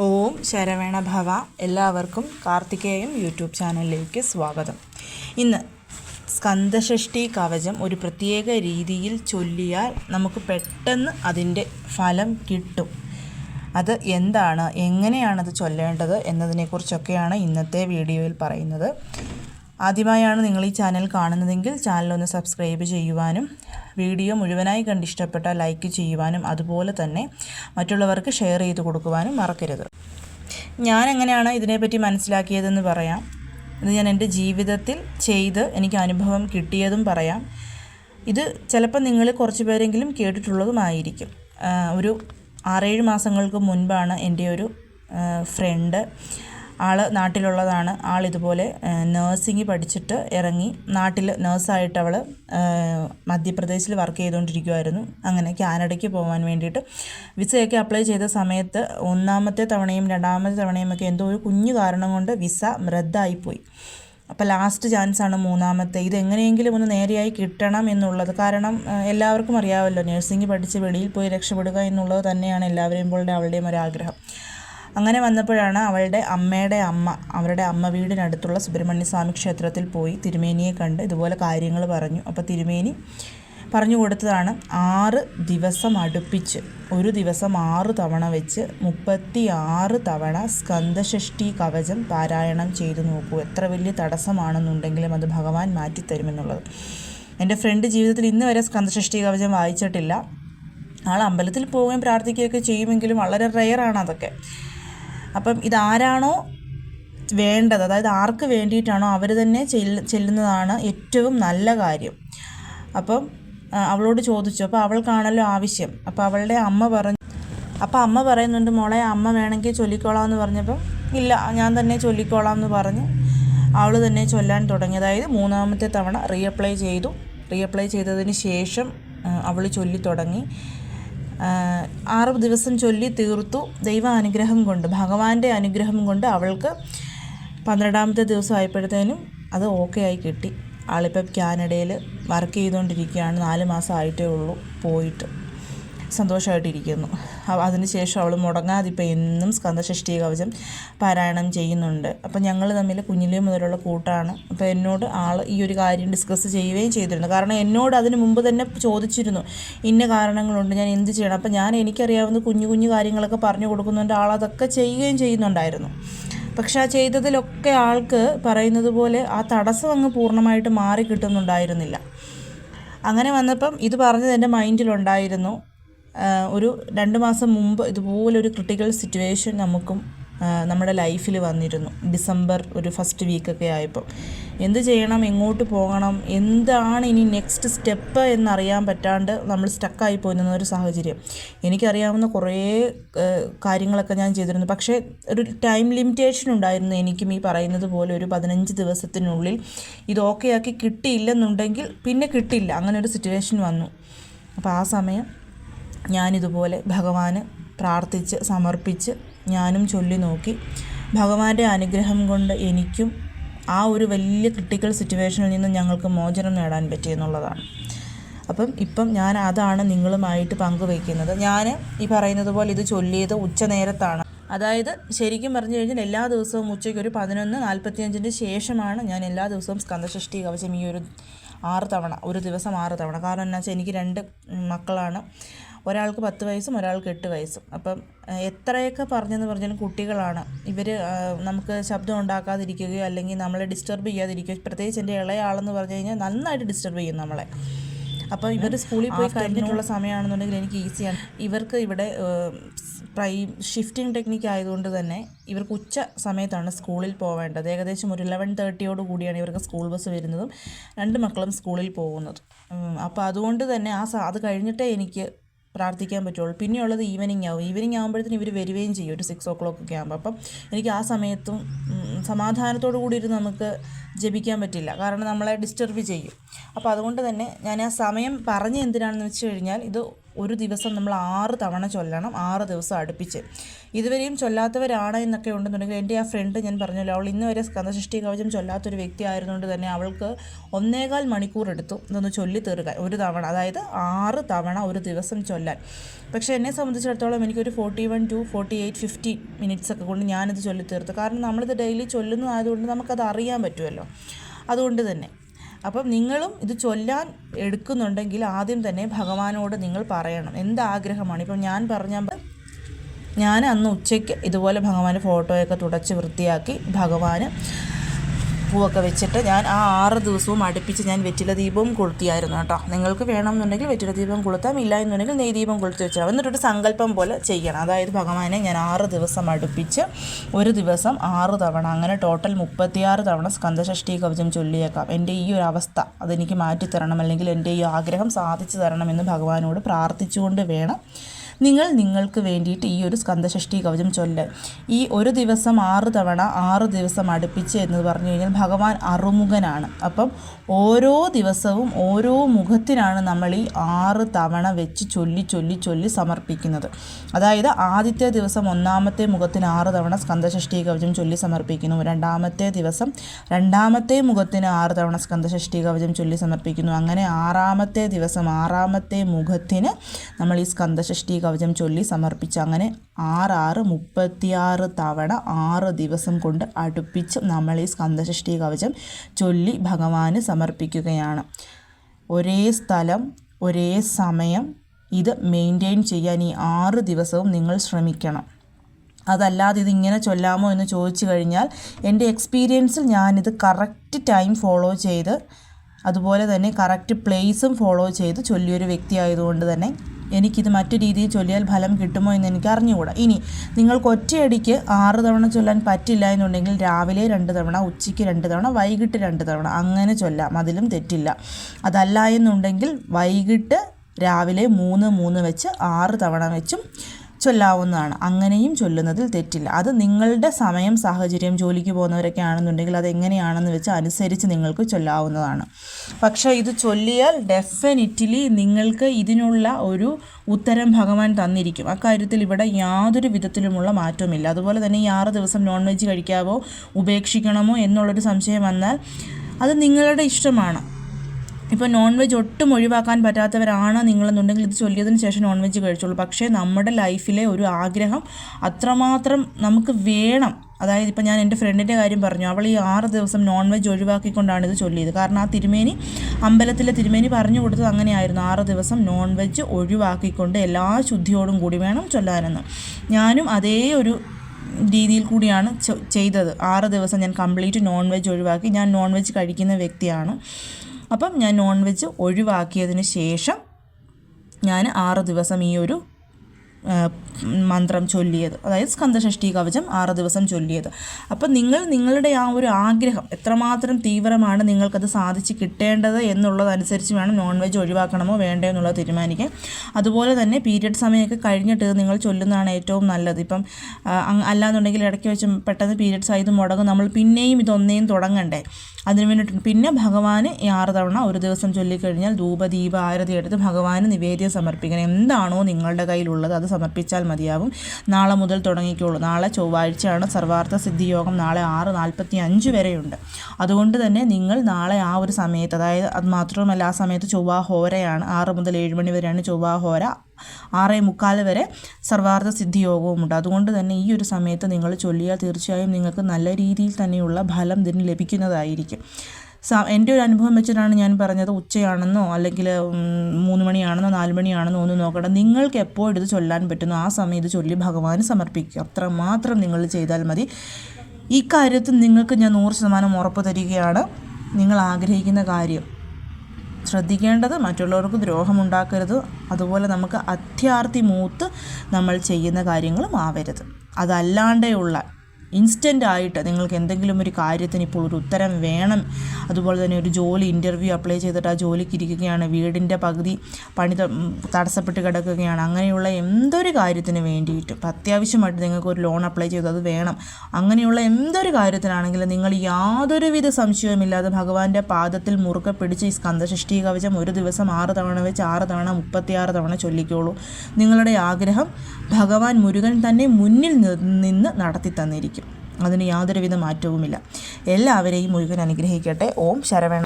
ഓം ശരവണ ഭവ. എല്ലാവർക്കും കാർത്തികേയം യൂട്യൂബ് ചാനലിലേക്ക് സ്വാഗതം. ഇന്ന് സ്കന്ദഷഷ്ടി കവചം ഒരു പ്രത്യേക രീതിയിൽ ചൊല്ലിയാൽ നമുക്ക് പെട്ടെന്ന് അതിന്റെ ഫലം കിട്ടും. അത് എന്താണ്? എങ്ങനെയാണത് ചൊല്ലേണ്ടത് എന്നതിനെക്കുറിച്ചൊക്കെയാണ് ഇന്നത്തെ വീഡിയോയിൽ പറയുന്നത്. ആദ്യമായാണ് നിങ്ങൾ ഈ ചാനൽ കാണുന്നതെങ്കിൽ ചാനലൊന്ന് സബ്സ്ക്രൈബ് ചെയ്യുവാനും വീഡിയോ മുഴുവനായി കണ്ട് ലൈക്ക് ചെയ്യുവാനും അതുപോലെ തന്നെ മറ്റുള്ളവർക്ക് ഷെയർ ചെയ്ത് കൊടുക്കുവാനും മറക്കരുത്. ഞാൻ എങ്ങനെയാണ് ഇതിനെപ്പറ്റി മനസ്സിലാക്കിയതെന്ന് പറയാം. ഇത് ഞാൻ എന്റെ ജീവിതത്തിൽ ചെയ്ത് എനിക്ക് അനുഭവം കിട്ടിയതും പറയാം. ഇത് ചിലപ്പോൾ നിങ്ങൾ കുറച്ച് പേരെങ്കിലും കേട്ടിട്ടുള്ളതുമായിരിക്കും. ഒരു ആറേഴ് മാസങ്ങൾക്ക് മുൻപാണ് എന്റെ ഒരു ഫ്രണ്ട് ആൾ നാട്ടിലുള്ളതാണ്. ആൾ ഇതുപോലെ നേഴ്സിംഗ് പഠിച്ചിട്ട് ഇറങ്ങി നാട്ടിൽ നേഴ്സായിട്ട് അവൾ മധ്യപ്രദേശിൽ വർക്ക് ചെയ്തുകൊണ്ടിരിക്കുമായിരുന്നു അങ്ങനെ കാനഡയ്ക്ക് പോകാൻ വേണ്ടിയിട്ട് വിസയൊക്കെ അപ്ലൈ ചെയ്ത സമയത്ത് ഒന്നാമത്തെ തവണയും രണ്ടാമത്തെ തവണയും ഒക്കെ എന്തോ ഒരു കുഞ്ഞു കാരണം കൊണ്ട് വിസ റദ്ദായിപ്പോയി. അപ്പോൾ ലാസ്റ്റ് ചാൻസാണ് മൂന്നാമത്തെ. ഇത് എങ്ങനെയെങ്കിലും ഒന്ന് നേരെയായി കിട്ടണം എന്നുള്ളത്. കാരണം എല്ലാവർക്കും അറിയാമല്ലോ നഴ്സിംഗ് പഠിച്ച് വെളിയിൽ പോയി രക്ഷപ്പെടുക എന്നുള്ളത് തന്നെയാണ് എല്ലാവരെയും പോലെ അവളുടെയും ഒരു ആഗ്രഹം അങ്ങനെ വന്നപ്പോഴാണ് അവളുടെ അമ്മയുടെ അമ്മ അവരുടെ അമ്മ വീടിനടുത്തുള്ള സുബ്രഹ്മണ്യ സ്വാമി ക്ഷേത്രത്തിൽ പോയി തിരുമേനിയെ കണ്ട് ഇതുപോലെ കാര്യങ്ങൾ പറഞ്ഞു. അപ്പോൾ തിരുമേനി പറഞ്ഞു കൊടുത്തതാണ് ആറ് ദിവസം അടുപ്പിച്ച് ഒരു ദിവസം ആറ് തവണ വെച്ച് മുപ്പത്തി ആറ് തവണ സ്കന്ദഷഷ്ടി കവചം പാരായണം ചെയ്തു നോക്കൂ. എത്ര വലിയ തടസ്സമാണെന്നുണ്ടെങ്കിലും അത് ഭഗവാൻ മാറ്റിത്തരുമെന്നുള്ളത്. എന്റെ ഫ്രണ്ട് ജീവിതത്തിൽ ഇന്ന് വരെ സ്കന്ദഷഷ്ടി കവചം വായിച്ചിട്ടില്ല. ആൾ അമ്പലത്തിൽ പോവുകയും പ്രാർത്ഥിക്കുകയൊക്കെ ചെയ്യുമെങ്കിലും വളരെ റെയറാണ് അതൊക്കെ. അപ്പം ഇതാരാണോ വേണ്ടത്? അതായത് ആർക്ക് വേണ്ടിയിട്ടാണോ അവർ തന്നെ ചെല്ലുന്നതാണ് ഏറ്റവും നല്ല കാര്യം. അപ്പം അവളോട് ചോദിച്ചു. അപ്പോൾ അവൾക്കാണല്ലോ ആവശ്യം. അപ്പോൾ അവളുടെ അമ്മ പറഞ്ഞു അപ്പോൾ അമ്മ പറയുന്നുണ്ട് മോളെ അമ്മ വേണമെങ്കിൽ ചൊല്ലിക്കോളാം എന്ന് പറഞ്ഞപ്പം ഇല്ല ഞാൻ തന്നെ ചൊല്ലിക്കോളാം എന്ന് പറഞ്ഞ് അവൾ തന്നെ ചൊല്ലാൻ തുടങ്ങി. അതായത് മൂന്നാമത്തെ തവണ റീഅപ്ലൈ ചെയ്തു. റീഅപ്ലൈ ചെയ്തതിന് ശേഷം അവൾ ചൊല്ലി തുടങ്ങി. ആറ് ദിവസം ചൊല്ലി തീർത്തു ദൈവ അനുഗ്രഹം കൊണ്ട് ഭഗവാന്റെ അനുഗ്രഹം കൊണ്ട് അവൾക്ക് പന്ത്രണ്ടാമത്തെ ദിവസം ആയപ്പോഴത്തേനും അത് ഓക്കെ ആയി കിട്ടി. ആളിപ്പം കാനഡയിൽ വർക്ക് ചെയ്തുകൊണ്ടിരിക്കുകയാണ് നാല് മാസം ആയിട്ടേ ഉള്ളൂ പോയിട്ട്. സന്തോഷമായിട്ടിരിക്കുന്നു. അതിനുശേഷം അവൾ മുടങ്ങാതെ ഇപ്പം എന്നും സ്കന്ധഷഷ്ടി കവചം പാരായണം ചെയ്യുന്നുണ്ട്. അപ്പം ഞങ്ങൾ തമ്മിൽ കുഞ്ഞിലേ മുതലുള്ള കൂട്ടാണ്. അപ്പോൾ എന്നോട് ആൾ ഈ ഒരു കാര്യം ഡിസ്കസ് ചെയ്യുകയും ചെയ്തിരുന്നു. കാരണം എന്നോട് അതിന് മുമ്പ് തന്നെ ചോദിച്ചിരുന്നു. ഇന്ന കാരണങ്ങളുണ്ട് ഞാൻ എന്ത് ചെയ്യണം? അപ്പോൾ ഞാൻ എനിക്കറിയാവുന്ന കുഞ്ഞു കുഞ്ഞു കാര്യങ്ങളൊക്കെ പറഞ്ഞു കൊടുക്കുന്നുണ്ട്. ആൾ അതൊക്കെ ചെയ്യുകയും ചെയ്യുന്നുണ്ടായിരുന്നു. പക്ഷെ ആ ചെയ്തതിലൊക്കെ ആൾക്ക് പറയുന്നത് പോലെ ആ തടസ്സം അങ്ങ് പൂർണമായിട്ട് മാറി കിട്ടുന്നുണ്ടായിരുന്നില്ല. അങ്ങനെ വന്നപ്പം ഇത് പറഞ്ഞത് എന്റെ മൈൻഡിലുണ്ടായിരുന്നു ഒരു രണ്ട് മാസം മുമ്പ് ഇതുപോലൊരു ക്രിട്ടിക്കൽ സിറ്റുവേഷൻ നമുക്കും നമ്മുടെ ലൈഫിൽ വന്നിരുന്നു. ഡിസംബർ ഒരു ഫസ്റ്റ് വീക്കൊക്കെ ആയപ്പോൾ. എന്ത് ചെയ്യണം എങ്ങോട്ട് പോകണം എന്താണ് ഇനി നെക്സ്റ്റ് സ്റ്റെപ്പ് എന്നറിയാൻ പറ്റാണ്ട് നമ്മൾ സ്റ്റക്കായി പോയിരുന്ന ഒരു സാഹചര്യം. എനിക്കറിയാവുന്ന കുറേ കാര്യങ്ങളൊക്കെ ഞാൻ ചെയ്തിരുന്നു. പക്ഷേ ഒരു ടൈം ലിമിറ്റേഷൻ ഉണ്ടായിരുന്നു എനിക്കും ഈ പറയുന്നത് പോലെ ഒരു പതിനഞ്ച് ദിവസത്തിനുള്ളിൽ ഇത് ഓക്കെ ആക്കി കിട്ടിയില്ലെന്നുണ്ടെങ്കിൽ പിന്നെ കിട്ടില്ല അങ്ങനെ ഒരു സിറ്റുവേഷൻ വന്നു. അപ്പോൾ ആ സമയം ഞാനിതുപോലെ ഭഗവാന് പ്രാർത്ഥിച്ച് സമർപ്പിച്ച് ഞാനും ചൊല്ലി നോക്കി. ഭഗവാന്റെ അനുഗ്രഹം കൊണ്ട് എനിക്കും ആ ഒരു വലിയ ക്രിട്ടിക്കൽ സിറ്റുവേഷനിൽ നിന്ന് ഞങ്ങൾക്ക് മോചനം നേടാൻ പറ്റിയെന്നുള്ളതാണ് അപ്പം ഇപ്പം ഞാൻ അതാണ് നിങ്ങളുമായിട്ട് പങ്കുവയ്ക്കുന്നത്. ഞാൻ ഈ പറയുന്നത് പോലെ ഇത് ചൊല്ലിയത് ഉച്ച നേരത്താണ്. അതായത് ശരിക്കും പറഞ്ഞു കഴിഞ്ഞാൽ എല്ലാ ദിവസവും ഉച്ചയ്ക്ക് ഒരു പതിനൊന്ന് നാൽപ്പത്തിയഞ്ചിന്റെ ശേഷമാണ് ഞാൻ എല്ലാ ദിവസവും സ്കന്ധഷഷ്ടി കവചം ഈ ഒരു ആറ് തവണ ഒരു ദിവസം ആറ് തവണ. കാരണം എന്നാ വെച്ചാൽ എനിക്ക് രണ്ട് മക്കളാണ്. ഒരാൾക്ക് പത്ത് വയസ്സും ഒരാൾക്ക് എട്ട് വയസ്സും. അപ്പം എത്രയൊക്കെ പറഞ്ഞെന്ന് പറഞ്ഞാലും കുട്ടികളാണ്. ഇവർ നമുക്ക് ശബ്ദം ഉണ്ടാക്കാതിരിക്കുകയോ അല്ലെങ്കിൽ നമ്മളെ ഡിസ്റ്റർബ് ചെയ്യാതിരിക്കുകയോ പ്രത്യേകിച്ച് എന്റെ ഇളയ ആളെന്ന് പറഞ്ഞു കഴിഞ്ഞാൽ നന്നായിട്ട് ഡിസ്റ്റർബ് ചെയ്യും നമ്മളെ. അപ്പോൾ ഇവർ സ്കൂളിൽ പോയി കഴിഞ്ഞിട്ടുള്ള സമയമാണെന്നുണ്ടെങ്കിൽ എനിക്ക് ഈസിയാണ്. ഇവർക്ക് ഇവിടെ പ്രൈ ഷിഫ്റ്റിംഗ് ടെക്നിക്ക് ആയതുകൊണ്ട് തന്നെ ഇവർക്ക് ഉച്ച സമയത്താണ് സ്കൂളിൽ പോവേണ്ടത്. ഏകദേശം ഒരു ഇലവൻ തേർട്ടിയോട് കൂടിയാണ് ഇവർക്ക് സ്കൂൾ ബസ് വരുന്നതും. രണ്ട് മക്കളും സ്കൂളിൽ പോകുന്നത്. അപ്പോൾ അതുകൊണ്ട് തന്നെ ആ അത് കഴിഞ്ഞിട്ടേ എനിക്ക് പ്രാർത്ഥിക്കാൻ പറ്റുള്ളൂ. പിന്നെയുള്ളത് ഈവനിങ് ആവും. ഈവനിങ് ആകുമ്പോഴത്തേനും ഇവർ വരികയും ചെയ്യും. ഒരു സിക്സ് ഓ ക്ലോക്ക് ഒക്കെ ആകുമ്പോൾ അപ്പം എനിക്ക് ആ സമയത്തും സമാധാനത്തോടു കൂടി ഇരുന്ന് നമുക്ക് ജപിക്കാൻ പറ്റില്ല. കാരണം നമ്മളെ ഡിസ്റ്റർബ് ചെയ്യും. അപ്പോൾ അതുകൊണ്ട് തന്നെ ഞാൻ ആ സമയം പറഞ്ഞ് എന്തിനാണെന്ന് വെച്ച് കഴിഞ്ഞാൽ ഇത് ഒരു ദിവസം നമ്മൾ ആറ് തവണ ചൊല്ലണം ആറ് ദിവസം അടുപ്പിച്ച്. ഇതുവരെയും ചൊല്ലാത്തവരാണ് എന്നൊക്കെ ഉണ്ടെന്നുണ്ടെങ്കിൽ എന്റെ ആ ഫ്രണ്ട് ഞാൻ പറഞ്ഞല്ലോ അവൾ ഇന്ന് വരെ സ്കന്ധസൃഷ്ടി കവചം ചൊല്ലാത്തൊരു വ്യക്തി ആയതുകൊണ്ട് തന്നെ അവൾക്ക് ഒന്നേകാൽ മണിക്കൂർ എടുത്തു ഇതൊന്ന് ചൊല്ലി തീർക്കാൻ ഒരു തവണ അതായത് ആറ് തവണ ഒരു ദിവസം ചൊല്ലാൻ. പക്ഷേ എന്നെ സംബന്ധിച്ചിടത്തോളം എനിക്കൊരു forty one two forty eight fifty minutes ഒക്കെ കൊണ്ട് ഞാനിത് ചൊല്ലി തീർത്തു. കാരണം നമ്മളിത് ഡെയിലി ചൊല്ലുന്നതായതുകൊണ്ട് നമുക്കത് അറിയാൻ പറ്റുമല്ലോ. അതുകൊണ്ട് തന്നെ. അപ്പം നിങ്ങളും ഇത് ചൊല്ലാൻ എടുക്കുന്നുണ്ടെങ്കിൽ ആദ്യം തന്നെ ഭഗവാനോട് നിങ്ങൾ പറയണം. എന്താഗ്രഹമാണ്? ഇപ്പം ഞാൻ പറഞ്ഞ ഞാൻ അന്ന് ഉച്ചയ്ക്ക് ഇതുപോലെ ഭഗവാന്റെ ഫോട്ടോയൊക്കെ തുടച്ച് വൃത്തിയാക്കി ഭഗവാന് പൂവൊക്കെ വെച്ചിട്ട് ഞാൻ ആ ആറ് ദിവസവും അടുപ്പിച്ച് ഞാൻ വെറ്റില ദീപവും കൊളുത്തിയായിരുന്നു കേട്ടോ. നിങ്ങൾക്ക് വേണമെന്നുണ്ടെങ്കിൽ വെറ്റില ദീപം കൊളുത്താം ഇല്ല എന്നുണ്ടെങ്കിൽ നെയ് ദീപം കൊളുത്തി വെച്ചാൽ എന്നിട്ടൊരു സങ്കല്പം പോലെ ചെയ്യണം. അതായത് ഭഗവാനെ ഞാൻ ആറ് ദിവസം അടുപ്പിച്ച് ഒരു ദിവസം ആറ് തവണ അങ്ങനെ ടോട്ടൽ മുപ്പത്തിയാറ് തവണ സ്കന്ധഷഷ്ടി കവചം ചൊല്ലിയേക്കാം. എന്റെ ഈ ഒരു അവസ്ഥ അതെനിക്ക് മാറ്റിത്തരണം അല്ലെങ്കിൽ എന്റെ ഈ ആഗ്രഹം സാധിച്ചു തരണമെന്ന് ഭഗവാനോട് പ്രാർത്ഥിച്ചുകൊണ്ട് വേണം നിങ്ങൾ നിങ്ങൾക്ക് വേണ്ടിയിട്ട് ഈ ഒരു സ്കന്ധഷഷ്ടി കവചം ചൊല്ല്. ഈ ഒരു ദിവസം ആറ് തവണ ആറ് ദിവസം അടുപ്പിച്ച് എന്ന് പറഞ്ഞു കഴിഞ്ഞാൽ ഭഗവാൻ അറുമുഖനാണ്. അപ്പം ഓരോ ദിവസവും ഓരോ മുഖത്തിനാണ് നമ്മൾ ഈ ആറ് തവണ വെച്ച് ചൊല്ലി ചൊല്ലി ചൊല്ലി സമർപ്പിക്കുന്നത്. അതായത് ആദ്യത്തെ ദിവസം ഒന്നാമത്തെ മുഖത്തിന് ആറ് തവണ സ്കന്ധഷഷ്ടി കവചം ചൊല്ലി സമർപ്പിക്കുന്നു. രണ്ടാമത്തെ ദിവസം രണ്ടാമത്തെ മുഖത്തിന് ആറ് തവണ സ്കന്ധഷഷ്ടി കവചം ചൊല്ലി സമർപ്പിക്കുന്നു. അങ്ങനെ ആറാമത്തെ ദിവസം ആറാമത്തെ മുഖത്തിന് നമ്മൾ ഈ സ്കന്ധഷഷ്ടി കവചം ചൊല്ലി സമർപ്പിച്ച് അങ്ങനെ ആറാറ് മുപ്പത്തിയാറ് തവണ ആറ് ദിവസം കൊണ്ട് അടുപ്പിച്ച് നമ്മൾ ഈ സ്കന്ധഷഷ്ടി കവചം ചൊല്ലി ഭഗവാന് സമർപ്പിക്കുകയാണ്. ഒരേ സ്ഥലം ഒരേ സമയം ഇത് മെയിന്റെയിൻ ചെയ്യാൻ ഈ ആറ് ദിവസവും നിങ്ങൾ ശ്രമിക്കണം. അതല്ലാതെ ഇതിങ്ങനെ ചൊല്ലാമോ എന്ന് ചോദിച്ചു കഴിഞ്ഞാൽ എന്റെ എക്സ്പീരിയൻസിൽ ഞാനിത് കറക്റ്റ് ടൈം ഫോളോ ചെയ്ത് അതുപോലെ തന്നെ കറക്റ്റ് പ്ലേസും ഫോളോ ചെയ്ത് ചൊല്ലിയൊരു വ്യക്തിയായതുകൊണ്ട് തന്നെ എനിക്കിത് മറ്റു രീതിയിൽ ചൊല്ലിയാൽ ഫലം കിട്ടുമോ എന്ന് എനിക്ക് അറിഞ്ഞുകൂടാ. ഇനി നിങ്ങൾക്ക് ഒറ്റയടിക്ക് ആറ് തവണ ചൊല്ലാൻ പറ്റില്ല എന്നുണ്ടെങ്കിൽ രാവിലെ രണ്ട് തവണ ഉച്ചയ്ക്ക് രണ്ട് തവണ വൈകിട്ട് രണ്ട് തവണ അങ്ങനെ ചൊല്ലാം. അതിലും തെറ്റില്ല. അതല്ല എന്നുണ്ടെങ്കിൽ വൈകിട്ട് രാവിലെ മൂന്ന് മൂന്ന് വെച്ച് ആറ് തവണ വെച്ചും ചൊല്ലാവുന്നതാണ്. അങ്ങനെയും ചൊല്ലുന്നതിൽ തെറ്റില്ല. അത് നിങ്ങളുടെ സമയം സാഹചര്യം ജോലിക്ക് പോകുന്നവരൊക്കെ ആണെന്നുണ്ടെങ്കിൽ അത് എങ്ങനെയാണെന്ന് വെച്ച് അനുസരിച്ച് നിങ്ങൾക്ക് ചൊല്ലാവുന്നതാണ്. പക്ഷേ ഇത് ചൊല്ലിയാൽ ഡെഫിനറ്റ്ലി നിങ്ങൾക്ക് ഇതിനുള്ള ഒരു ഉത്തരം ഭഗവാൻ തന്നിരിക്കും. അക്കാര്യത്തിൽ ഇവിടെ യാതൊരു വിധത്തിലുമുള്ള മാറ്റവുമില്ല. അതുപോലെ തന്നെ ഈ ആറ് ദിവസം നോൺ വെജ് കഴിക്കാവോ ഉപേക്ഷിക്കണമോ എന്നുള്ളൊരു സംശയം വന്നാൽ അത് നിങ്ങളുടെ ഇഷ്ടമാണ്. ഇപ്പോൾ നോൺ വെജ് ഒട്ടും ഒഴിവാക്കാൻ പറ്റാത്തവരാണ് നിങ്ങളെന്നുണ്ടെങ്കിൽ ഇത് ചൊല്ലിയതിന് ശേഷം നോൺ വെജ് കഴിച്ചോളൂ. പക്ഷേ നമ്മുടെ ലൈഫിലെ ഒരു ആഗ്രഹം അത്രമാത്രം നമുക്ക് വേണം. അതായത് ഇപ്പം ഞാൻ എന്റെ ഫ്രണ്ടിന്റെ കാര്യം പറഞ്ഞു. അവൾ ഈ ആറ് ദിവസം നോൺ വെജ് ഒഴിവാക്കിക്കൊണ്ടാണ് ഇത് ചൊല്ലിയത്. കാരണം ആ തിരുമേനി അമ്പലത്തിലെ തിരുമേനി പറഞ്ഞു കൊടുത്തത് അങ്ങനെയായിരുന്നു. ആറ് ദിവസം നോൺ വെജ് ഒഴിവാക്കിക്കൊണ്ട് എല്ലാ ശുദ്ധിയോടും കൂടി വേണം ചൊല്ലാനെന്ന്. ഞാനും അതേ ഒരു രീതിയിൽ കൂടിയാണ് ചെയ്തത്. ആറ് ദിവസം ഞാൻ കംപ്ലീറ്റ് നോൺ വെജ് ഒഴിവാക്കി. ഞാൻ നോൺ വെജ് കഴിക്കുന്ന വ്യക്തിയാണ്. അപ്പം ഞാൻ നോൺ വെജ് ഒഴിവാക്കിയതിന് ശേഷം ഞാൻ ആറ് ദിവസം ഈ ഒരു മന്ത്രം ചൊല്ലിയത്. അതായത് സ്കന്ധഷഷ്ടി കവചം ആറ് ദിവസം ചൊല്ലിയത്. അപ്പം നിങ്ങൾ നിങ്ങളുടെ ആ ഒരു ആഗ്രഹം എത്രമാത്രം തീവ്രമാണ് നിങ്ങൾക്കത് സാധിച്ച് കിട്ടേണ്ടത് എന്നുള്ളതനുസരിച്ച് വേണം നോൺ വെജ് ഒഴിവാക്കണമോ വേണ്ടോ എന്നുള്ളത് തീരുമാനിക്കാൻ. അതുപോലെ തന്നെ പീരിയഡ് സമയമൊക്കെ കഴിഞ്ഞിട്ട് നിങ്ങൾ ചൊല്ലുന്നതാണ് ഏറ്റവും നല്ലത്. ഇപ്പം അല്ലാന്നുണ്ടെങ്കിൽ ഇടയ്ക്ക് വെച്ച് പെട്ടെന്ന് പീരിയഡ്സ് ആയത് മുടങ്ങും. നമ്മൾ പിന്നെയും ഇതൊന്നേയും തുടങ്ങണ്ടേ. അതിന് വേണ്ടിയിട്ട് പിന്നെ ഭഗവാന് ആറ് തവണ ഒരു ദിവസം ചൊല്ലിക്കഴിഞ്ഞാൽ ധൂപദീപ ആരതി എടുത്ത് ഭഗവാന് നിവേദ്യം സമർപ്പിക്കണം. എന്താണോ നിങ്ങളുടെ കയ്യിലുള്ളത്. അത് സമർപ്പിച്ചാൽ മതിയാവും. നാളെ മുതൽ തുടങ്ങിക്കോളൂ. നാളെ ചൊവ്വാഴ്ചയാണ് സർവാർത്ഥ സിദ്ധി യോഗം നാളെ ആറ് നാൽപ്പത്തി അഞ്ച് വരെയുണ്ട്. അതുകൊണ്ട് തന്നെ നിങ്ങൾ നാളെ ആ ഒരു സമയത്ത് അതായത് അത് മാത്രമല്ല ആ സമയത്ത് ചൊവ്വാഹോരയാണ് ആറ് മുതൽ ഏഴ് മണി വരെയാണ് ചൊവ്വാഹോര ആറേ മുക്കാൽ വരെ സർവാർത്ഥ സിദ്ധി യോഗവുമുണ്ട് അതുകൊണ്ട് തന്നെ ഈ ഒരു സമയത്ത് നിങ്ങൾ ചൊല്ലിയാൽ തീർച്ചയായും നിങ്ങൾക്ക് നല്ല രീതിയിൽ തന്നെയുള്ള ഫലം ഇതിന് ലഭിക്കുന്നതായിരിക്കും. എന്റെ ഒരു അനുഭവം വെച്ചിട്ടാണ് ഞാൻ പറഞ്ഞത് ഉച്ചയാണെന്നോ അല്ലെങ്കിൽ മൂന്ന് മണിയാണെന്നോ നാല് മണിയാണെന്നോ ഒന്നും നോക്കണം നിങ്ങൾക്ക് എപ്പോൾ ഇത് ചൊല്ലാൻ പറ്റുന്നു ആ സമയം ഇത് ചൊല്ലി ഭഗവാന് സമർപ്പിക്കുക അത്ര മാത്രം നിങ്ങൾ ചെയ്താൽ മതി. ഈ കാര്യത്തിൽ നിങ്ങൾക്ക് ഞാൻ നൂറ് ശതമാനം ഉറപ്പ് തരികയാണ്. നിങ്ങൾ ആഗ്രഹിക്കുന്ന കാര്യം ശ്രദ്ധിക്കേണ്ടത് മറ്റുള്ളവർക്ക് ദ്രോഹമുണ്ടാക്കരുത് അതുപോലെ നമുക്ക് അത്യാർത്ഥി മൂത്ത് നമ്മൾ ചെയ്യുന്ന കാര്യങ്ങളും ആവരുത്. അതല്ലാണ്ടെയുള്ള ഇൻസ്റ്റന്റ് ആയിട്ട് നിങ്ങൾക്ക് എന്തെങ്കിലും ഒരു കാര്യത്തിന് ഇപ്പോൾ ഒരു ഉത്തരം വേണം. അതുപോലെ തന്നെ ഒരു ജോലി ഇന്റർവ്യൂ അപ്ലൈ ചെയ്തിട്ട് ആ ജോലിക്ക് ഇരിക്കുകയാണ്. വീടിന്റെ പകുതി പണി തടസ്സപ്പെട്ട് കിടക്കുകയാണ്. അങ്ങനെയുള്ള എന്തൊരു കാര്യത്തിന് വേണ്ടിയിട്ടും ഇപ്പം അത്യാവശ്യമായിട്ട് നിങ്ങൾക്ക് ഒരു ലോൺ അപ്ലൈ ചെയ്തു അത് വേണം. അങ്ങനെയുള്ള എന്തൊരു കാര്യത്തിനാണെങ്കിലും നിങ്ങൾ യാതൊരുവിധ സംശയവുമില്ലാതെ ഭഗവാന്റെ പാദത്തിൽ മുറുക്ക പിടിച്ച് ഈ സ്കന്ധഷ്ടി കവചം ഒരു ദിവസം ആറ് തവണ വെച്ച് ആറ് തവണ മുപ്പത്തിയാറ് തവണ ചൊല്ലിക്കോളൂ. നിങ്ങളുടെ ആഗ്രഹം ഭഗവാൻ മുരുകൻ തന്നെ മുന്നിൽ നിന്ന് നടത്തി തന്നിരിക്കും. അതിന് യാതൊരുവിധ മാറ്റവുമില്ല. എല്ലാവരെയും മുഴുവൻ അനുഗ്രഹിക്കട്ടെ. ഓം ശരവണ